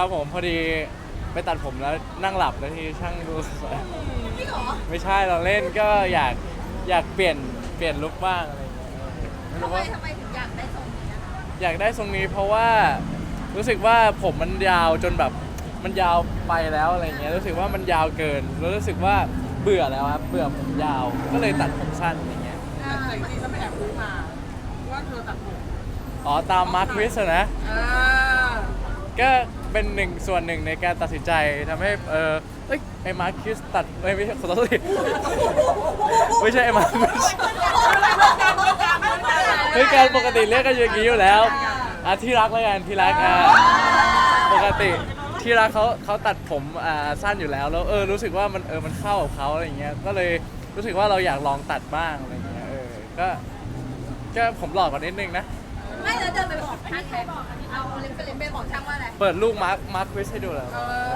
ครับผมพอดีไปตัดผมแล้วนั่งหลับแล้วที่ช่างดูจริงเหรอไม่ใช่เราเล่นก็อยากอยากเปลี่ยนเปลี่ยนลุคบ้างอะไรอย่างเงี้ยไม่ทำรู้ไมว่า ทำไมถึงอยากได้ทรงนี้อะอยากได้ทรงนี้เพราะว่ารู้สึกว่าผมมันยาวจนแบบมันยาวไปแล้วอะไรเงี้ยรู้สึกว่ามันยาวเกินแล้วรู้สึกว่าเบื่อแล้วครับเบื่อผมยาวก็เลยตัดผมสั้นอย่างเงี้ยอ่าแต่จริงๆฉันไปแอบรู้มาว่าเธอตัดผมอ๋อตามมาร์ควิสนะ อ่าก็ เป็นหนึ่งส่วนหนึ่งในการตัดสินใจทำให้เออเอ้ยไอ้มาร์คิสตัดเอ้ยไม่ใช่ขอโทษทีไม่ใช่ไอ้มาร์คิสเฮ้ยการปกติเรียกกันอย่างนี้อยู่แล้วอะที่รักแล้วกันที่รักอะปกติที่รักเขาเขาตัดผมอ่าสั้นอยู่แล้วแล้วเออรู้สึกว่ามันเออมันเข้ากับเขาอะไรเงี้ยก็เลยรู้สึกว่าเราอยากลองตัดบ้างอะไรเงี้ยเออก็ก็ผมหลอกกว่านิดนึงนะ ไม่แล้วเดินไปบอกช่างไงเอาเล็บไปเล็บไปบอกช่างว่าอะไรเปิดลูกมาร์คมาร์ควิสให้ดูแล้วเออ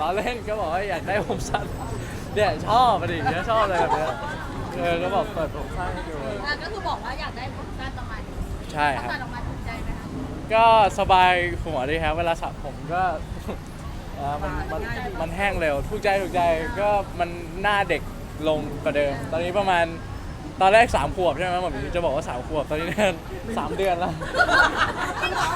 ล้อเล่นก็บอกว่าอยากได้ผมสั้นเนี่ยชอบอะดิเนี่ยชอบอะไรแบบเนี้ยเออก็บอกเปิดผมสั้นให้ดูอะก็คือบอกว่าอยากได้ผมสั้นประมาณนี้ใช่ครับ ถ้าตัดออกมาถูกใจไหมคะก็สบายหัวดีครับเวลาสระผมก็เอ่อมันมันมันแห้งเร็ว ถูกใจถูกใจก็มันหน้าเด็กลงกว่าเดิม ตอนนี้ประมาณ ตอนแรกสามขวบใช่ไหมผมจะบอกว่าสามขวบตอนนี้เนี่ยสามเดือนแล้ว จริงเหรอ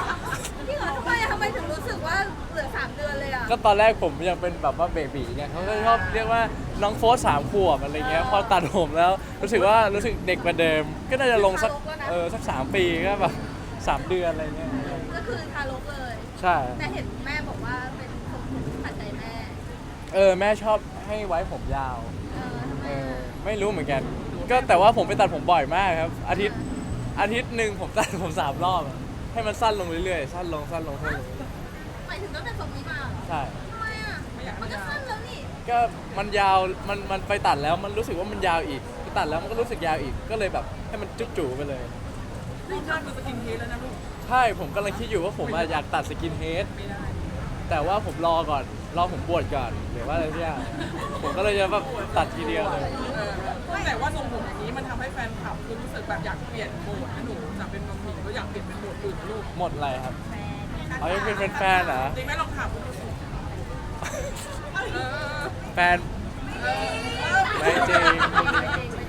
จริงเหรอทำไมอะทำไมถึงรู้สึกว่าเหลือสามเดือนเลยอะก็ตอนแรกผมยังเป็นแบบว่าเบบีไงเขาก็ชอบเรียกว่าน้องโฟสสามขวบอะไรเงี้ยพอตัดผมแล้วรู้สึกว่ารู้สึกเด็กกว่าเดิม ก็น่าจะลงสักเออสักสามปีก็แบบสามเดือนอะไรเงี้ยก็คือทารกเลย ใช่ แต่เห็นแม่บอกว่าเป็นผมที่ขัดใจแม่ เออแม่ชอบให้ไว้ผมยาว เออทำไมเอออะไม่รู้เหมือนกัน ก็แต่ว่าผมไปตัดผมบ่อยมากครับ อาทิตย์อาทิตย์หนึ่งผมตัดผมสามรอบอะให้มันสั้นลงเรื่อยๆสั้นลงสั้นลงสั้นลงหมายถึงตั้งแต่ทรงนี้มาเหรอใช่ทำไมอะ มันก็สั้นแล้วนี่ก็มันยาวมันมันไปตัดแล้วมันรู้สึกว่ามันยาวอีกไปตัดแล้วมันก็รู้สึกยาวอีกก็เลยแบบให้มันจุ๊จู่ๆไปเลยนี่ชอบดูสกินเฮดแล้วนะลูกใช่ผมกำลังคิดอยู่ว่าผมอะอยากตัดสกินเฮดไม่ได้แต่ว่าผมรอก่อน รอผมบวชก่อนหรือว่าอะไรที่อย่างผมก็เลยจะแบบตัดทีเดียวเลยเออแต่ว่าทรงผมอย่างนี้มันทำให้แฟนคลับคือรู้สึกแบบอยากเปลี่ยนโหมดนะหนูจากเป็นบะหมี่ก็อยากเปลี่ยนเป็นโหมดอื่นนะลูกหมดอะไรครับ เอายังเป็นแฟนๆเหรอ จริงไหมลองถามคุณดูสิเออแฟนเออไม่จริง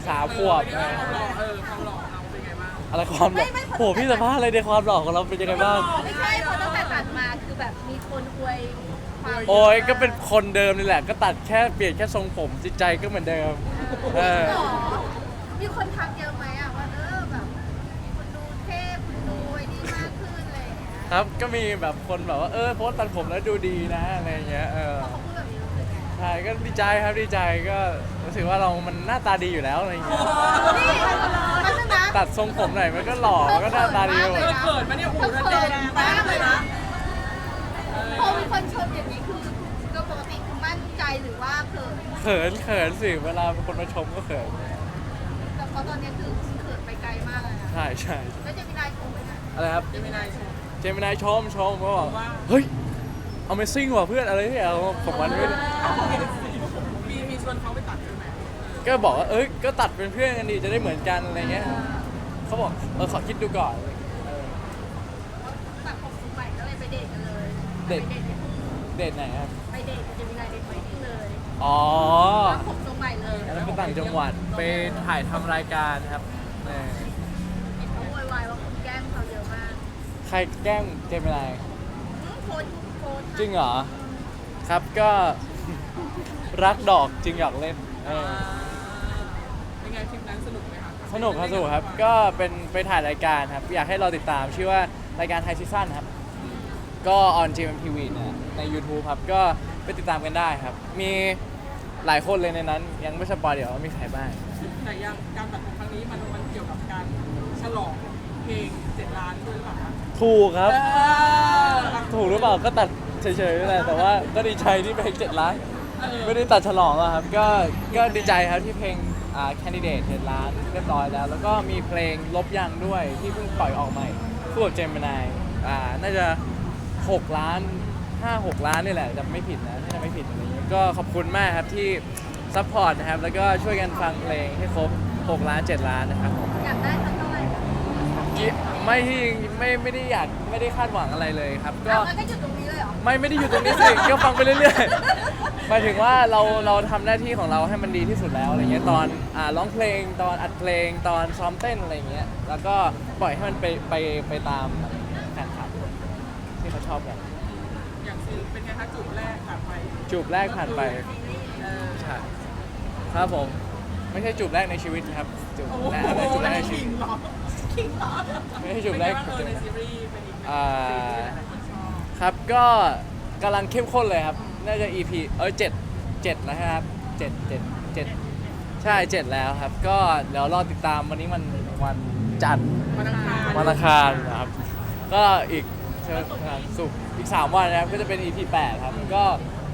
สามขวบเอนะ อความหล่อเออความหล่อเราเป็นไงบ้างอะไรความหล่อโหพี่สัมภาษณ์อะไรในความหล่อของเราเป็นยังไงบ้าง ไม่ใช่เพราะตั้งแต่ตัดมาคือแบบมีคนอวยความ โอ้ยก็เป็นคนเดิมนี่แหละ ก็ตัดแค่เปลี่ยนแค่ทรงผมจิตใจก็เหมือนเดิมเออหรอมีคนทักเยอะไหมอะว่าเออแบบคุณดูเทพคุณดูไอ้นี่มากขึ้นอะไรอย่างเงี้ยครับก็มีแบบคนแบบว่าเออโพสต์ตัดผมแล้วดูดีนะอะไรอย่างเงี้ยเออพอเขาพูดแบบนี้รู้สึกไงใช่ก็ดีใจครับดีใจก็รู้สึกว่าเรามันหน้าตาดีอยู่แล้วอะไรอย่างเงี้ยนี่มันชนะตัดทรงผมหน่อยมันก็หล่อมันก็หน้าตาดีหมเธดอเขินไหมเนี่ยโอ้โหเธอแดงมากเลยนะ พอมีคนชมอย่างนี้คือก็ปกติคือมั่นใจหรือว่าเขินเขินเขินสิเวลาคนมาชมก็เขินแต่เพราะตอนนี้คือเขินไปไกลมากเลยนะใช่ใช่แล้วจะมีนายชมไหมคะอะไรครับเจมินายชมเจมินายชมชมเขาบอกว่าเฮ้ย Amazing ว่ะเพื่อนอะไรที่เอาผมวันไม่ได้มีมีชวนเขาไปตัดด้วยไหมก็บอกว่าเอ้ยก็ตัดเป็นเพื่อนกันดีจะได้เหมือนกันอะไรเงี้ยเขาบอกเออขอคิดดูก่อนเออตัดผมทรงใหม่ก็เลยไปเดทกันเลยเดทไปเดทเดทไหนครับไปเดทกับเจมินายเดทไวติ้งเลย อ๋อตัดผมทรงใหม่เลยอันนั้นเป็นต่างจังหวัดไปถ่ายทำรายการครับเออเห็นเขาโวยวายว่าคุณแกล้งเขาเยอะมากใครแกล้งเจมินายอืมโพสต์โพสต์จริงเหรอ ครับก็ รักดอกจริงอยากเล่นเออเป็นไงทริปนั้นสนุกไหมคะสนุกครับสนุกครับ ก็เป็นไปถ่ายรายการครับ อยากให้เราติดตามชื่อว่ารายการไทยซีซั่นครับ ก็ออน GMTV เนี่ยใน YouTube ครับ ก็ ไปติดตามกันได้ครับ มีหลายคนเลยในนั้น ยังไม่สปอยเดี๋ยวว่ามีใครบ้าง แต่ยังการตัดผมครั้งนี้มันมันเกี่ยวกับการฉลองเพลงเจ็ดล้านด้วยหรือเปล่าคะถูกครับเออถูกหรือเปล่าก็ตัดเฉยๆนั่นแหละแต่ว่าก็ดีใจที่เพลงเจ็ดล้าน เออไม่ได้ตัดฉลองอะครับ ก็ ก็ดีใจครับที่เพลงอ่า candidate เจ็ดล้านเรียบร้อยแล้ว แล้วก็มีเพลงลบยังด้วยที่เพิ่งปล่อยออกใหม่คู่กับเจมินายอ่า น่าจะ 6 ล้าน 5 6 ล้านนี่แหละจำไม่ผิดนะถ้าจำไม่ ผิดอะไรอย่างเงี้ยก็ขอบคุณมากครับที่ซัพพอร์ตนะครับ แล้วก็ช่วยกันฟังเพลงให้ครบ 6 ล้าน 7 ล้านนะครับผมอยากได้สักเท่าไหร่กิไม่ที่ไม่ไม่ได้อยากไม่ได้คาดหวังอะไรเลยครับ ก็ เอางั้นก็หยุดตรงนี้เลยเหรอ ไม่ไม่ได้อยู่ตรงนี้สิ ก็ฟังไปเรื่อยๆหมายถึงว่าเราเราทำหน้าที่ของเราให้มันดีที่สุดแล้วอะไรเงี้ยตอนอ่าร้องเพลงตอนอัดเพลงตอนซ้อมเต้นอะไรเงี้ยแล้วก็ปล่อยให้มันไปไปไปตามแฟนคลับที่เขาชอบกัน อย่างซีเป็นไง คะจูบแรกผ่านไปจูบแรกผ่านไปเออใช่ครับผม ไม่ใช่จูบแรกในชีวิตครับจูบโอ้โหแรกอันนั้นจูบแรกในชีคิวิต งเหรอคิงเหรอไม่ใช่จูบแรก เป็นไงบ้างเออในซีรีส์เป็นอีกหนึ่งอ่าซีรีส์ที่หลายคนชอบครับก็กำลังเข้มข้นเลยครับ น่าจะ EP เออเจ็ดเจ็ดแล้วครับเจ็ดเจ็ดเจ็ดใช่เจ็ดแล้วครับ ก็เดี๋ยวรอติดตามวันนี้มันวันจันทร์ วันอังคารวันอังคารนะครับ ก็อีก เชิญสุกร์อีก 3 วันนะครับก็จะเป็น EP 8 ครับ ก็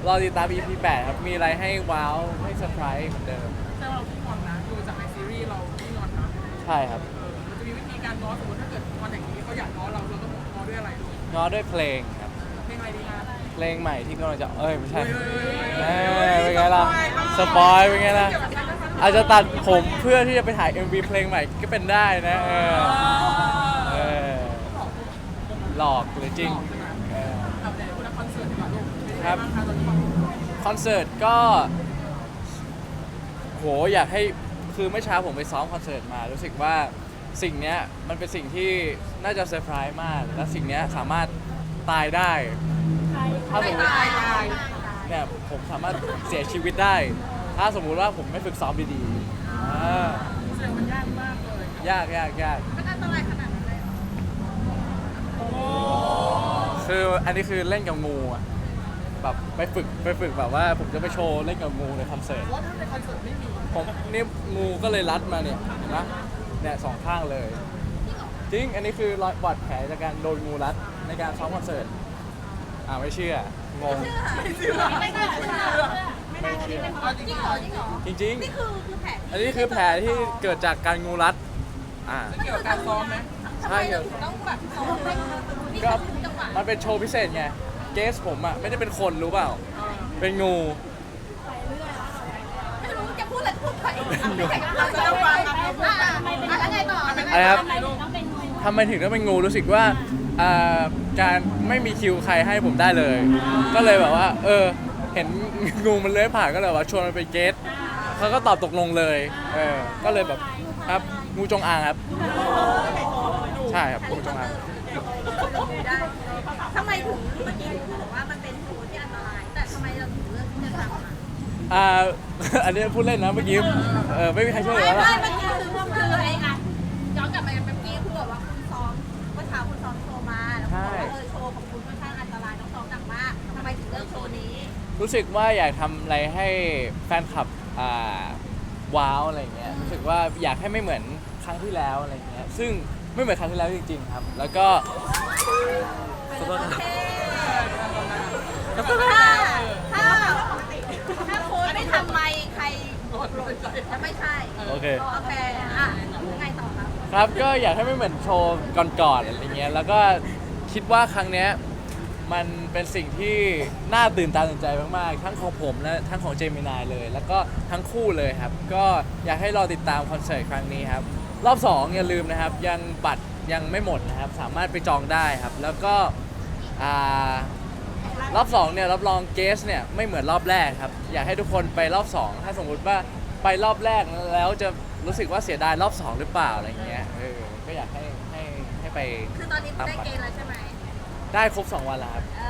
รอติดตาม EP 8 ครับ มีอะไรให้ว้าว ให้เซอร์ไพรส์เหมือนเดิมแต่เราที่งอนนะดูจากในซีรีส์เราที่งอนนะใช่ครับเออมันจะมีวิธีการง้อสมมติถ้าเกิดงอนอย่างนี้เขาอยากง้อเราเราต้องง้อด้วยอะไรดูง้อด้วยเพลงครับ เพลงอะไรดีคะเพลงใหม่ที่กำลังจะ เอ้ย ไม่ใช่เฮ้เอ้ยยเป็นไงล่ะ สปอยเป็นไงล่ะ อาจจะตัดผมเพื่อที่จะไปถ่าย MV เพลงใหม่ก็เป็นได้นะเออเออ หลอกหรือจริงเออเอาแต่พูดถึงคอนเสิร์ตดีกว่าลูกเป็นยังไงครับบ้างคะตอนนี้คอนเสิร์ตก็โหอยากให้คือเมื่อเช้าผมไปซ้อมคอนเสิร์ตมา รู้สึกว่าสิ่งเนี้ยมันเป็นสิ่งที่น่าจะเซอร์ไพรส์มาก และสิ่งเนี้ยสามารถตายได้ถ้าสมมติตายตายเนี่ยผมสามารถเสียชีวิตได้ ถ้าสมมุติว่าผมไม่ฝึกซ้อมดีๆอ่าเสียงมันยากมากเลยยากยาก คืออันนี้คือเล่นกับงูอะแบบไปฝึกไปฝึกแบบว่าผมจะไปโชว์เล่นกับงูในคอนเสิร์ตเพราะว่าถ้าในคอนเสิร์ตไม่มีผมนี่งูก็เลยรัดมาเนี่ยเห็นะเนี่ยสองข้างเลย จริงอันนี้คือรอยบาดแผลจากการโดนงูรัดในการซ้อมคอนเสิร์ตอ่าไม่เชื่องงเชื่อไม่เชื่อไม่เชื่อไม่เชื่อจริงเหรอจริงเหรอจริงนี่คือคือแผลๆอันนี้คือแผลที่เกิดจากการงูรัดอ่าเกี่ยวกับการซ้อมไหม ทำไมเราถึงต้องแบบซ้อมให้นี่ก็คือจังหวะมันเป็นโชว์พิเศษไง เกสผมอะไม่ได้เป็นคนรู้เปล่าเออเป็นงูไม่รู้จะพูดอะไรพูดไปไม่ใช่เราจะต้องฟังอะอะแล้วไงต่ออะไรครับทำไมถึงต้องเป็นงูรู้สึกว่าอ่าการไม่มีคิวใครให้ผมได้เลย ก็เลยแบบว่า เออ เห็นงูมันเลื้อยผ่านก็เลยว่าชวนมันไปเกสเขาก็ตอบตกลงเลย เออ ก็เลยแบบครับงูจงอางครับ ใช่ครับงูจงอางได้ทำไมถึงเมื่อกี้คุณบอกว่ามันเป็นโชว์ที่อันตราย แต่ทำไมเราถึงเลือกที่จะทำอะอ่า อันนี้พูดเล่นนะเมื่อกี้เออไม่มีใครช่วยเหไม่ลือแล้วไม่ล่ะเมื่อกี้คือคือไอ้อะย้อนกลับไปเมื่อกี้คุณบอกว่าคุณซ้อมเมื่อเช้าคุณซ้อมโชว์มาแล้วคุณบอกว่าเออโชว์ของคุณค่อนข้างอันตรายน้องซ้อมหนักมากทำไมถึงเลือกโชว์นี้ รู้สึกว่าอยากทำอะไรให้แฟนคลับอ่าว้าวอะไรเงี้ยรู้สึกว่าอยากให้ไม่เหมือนครั้งที่แล้วอะไรเงี้ยซึ่ง ไม่เหมือนครั้งที่แล้วจริงๆครับ แล้วก็ขอโทษครับถ้าถ้าถ้าโค้ชไม่ทำไมใครกดเลยใจจะไม่ใช่โอเค โอเคอะยังไงต่อครับครับก็อยากให้ไม่เหมือนโชว์ก่อนๆอะไรเงี้ยแล้วก็คิดว่าครั้งเนี้ยมันเป็นสิ่งที่น่าตื่นตาตื่นใจมากๆ ทั้งของผมและทั้งของเจมินายเลย แล้วก็ทั้งคู่เลยครับ ก็อยากให้รอติดตามคอนเสิร์ตครั้งนี้ครับ รอบ 2 อย่าลืมนะครับ ยังบัตรยังไม่หมดนะครับ สามารถไปจองได้ครับ แล้วก็อ่ารอบ2เนี่ยรับรองเกสเนี่ยไม่เหมือนรอบแรกครับ อยากให้ทุกคนไปรอบ 2 ถ้าสมมุติว่าไปรอบแรกแล้วจะรู้สึกว่าเสียดายรอบ 2 หรือเปล่าอะไรเงี้ยเออก็อยากให้ให้ให้ไปคือตอนนี้ได้เกณฑ์แล้วใช่ไหมได้ครบ 2 วันแล้วครับเอ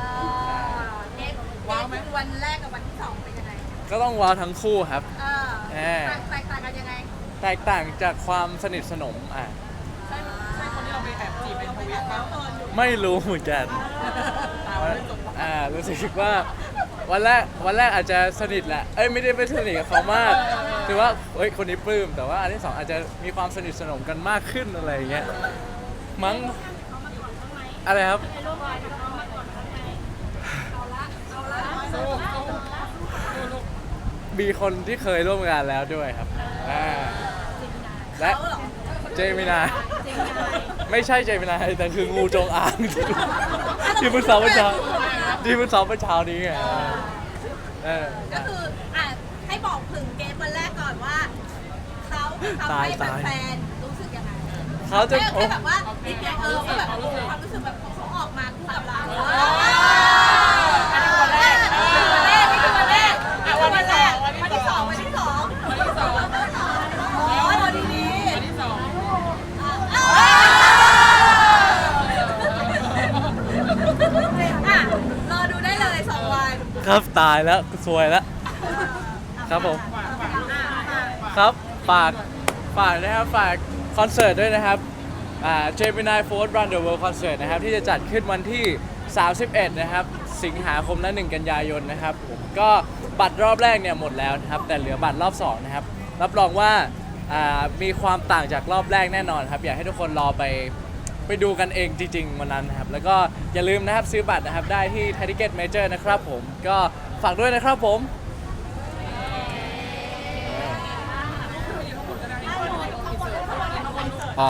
อเกณฑ์เกณฑ์วันแรกกับวันที่สองเป็นยังไงก็ต้องว้าวทั้งคู่ครับเออแหมแตกต่างกันยังไง แตกต่างจากความสนิทสนมอะใช่ใช่คนที่เราไปแอบจีบเป็นทวิตป่ะไม่รู้เหมือนกันตามไม่จบอ่ารู้สึกว่าวันแรกวันแรกอาจจะสนิทแหละเอ้ยไม่ได้ไม่สนิทกับเขามากถือว่าเฮ้ยคนนี้ปลื้มแต่ว่าอันที่สองอาจจะมีความสนิทสนมกันมากขึ้นอะไรอย่างเงี้ยมั้งอะไรครับสู้สู้สู้ลูกมีคนที่เคยร่วมงานแล้วด้วยครับอ่า และเขาเหรอเจมินายไม่ใช่เจมินายแต่คืองูจงอางที่เพิ่งซ้อมเมื่อเช้าที่เพิ่งซ้อมเมื่อเช้านี้ไงเออ ก็คืออะให้บอกถึงเกมวันแรกก่อนว่าเขาทำตายให้ตาย แฟนๆรู้สึกยังไงเขาจะให้โอ้ให้แบบว่านิดเดียวเออก็แบบความรู้สึกแบบเขาออกมาคู่กับเรา อันนี้วันแรก วันแรกนี่คือวันแรก อะวันที่สอง วันที่สองวันที่สอง วันที่สอง อ๋อวันดีดี วันที่สอง อะรอดูได้เลยสองวัน ครับตายแล้วสวยแล้ว ครับผม ครับฝากฝากนะครับฝากคอนเสิร์ตด้วยนะครับอ่า Gemini Force Run the World Concert นะครับ ที่จะจัดขึ้นวันที่ 31 นะครับ สิงหาคมและ1กันยายนนะครับผมก็บัตรรอบแรกเนี่ยหมดแล้วนะครับ แต่เหลือบัตรรอบ2นะครับ รับรองว่าอ่ามีความต่างจากรอบแรกแน่นอนครับ อยากให้ทุกคนรอไป ไปดูกันเองจริงๆวันนั้นนะครับ แล้วก็อย่าลืมนะครับซื้อบัตรนะครับ ได้ที่ t ท i เก็ตเมเจอร์นะครับผมก็ฝากด้วยนะครับผม อ๋อ